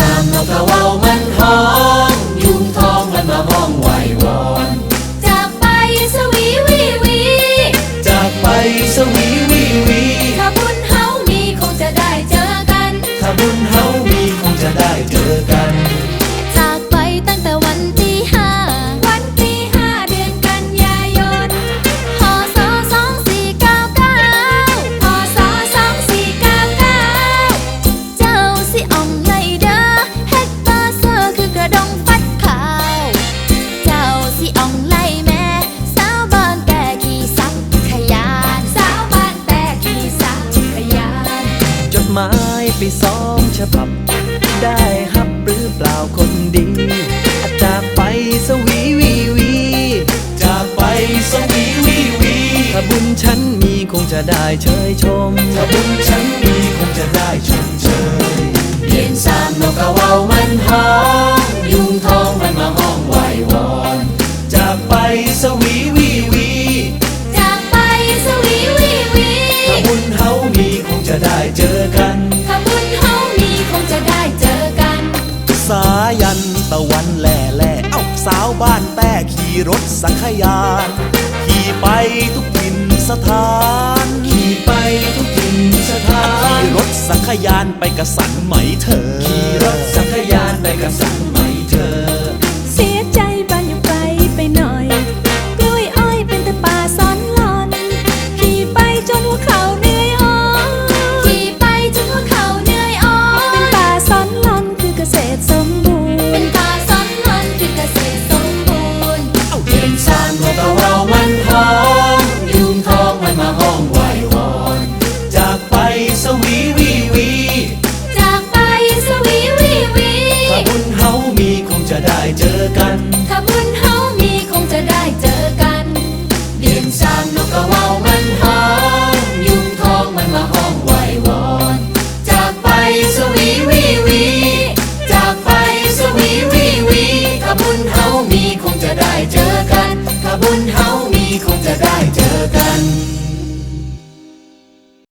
สามมากระว่ามันหอง ยุงทองมันมามองไหววอนจากไปสวีวีวีจากไปสวี ไปสองฉบับ ได้ฮับหรือเปล่าคนดีอาจจากไปสวีวีวีจากไปสวีวีวี ถ้าบุญฉันมีคงจะได้เชยชมถ้าบุญ สาวบ้านแต้ขี่รถสังขยาน ขี่ไปทุกถิ่นสถาน ขี่ไปทุกถิ่นสถาขี่รถสังขยานไปกระสันไหมเธอ ขี่รถสังขยานไปกระสันไหมเธอ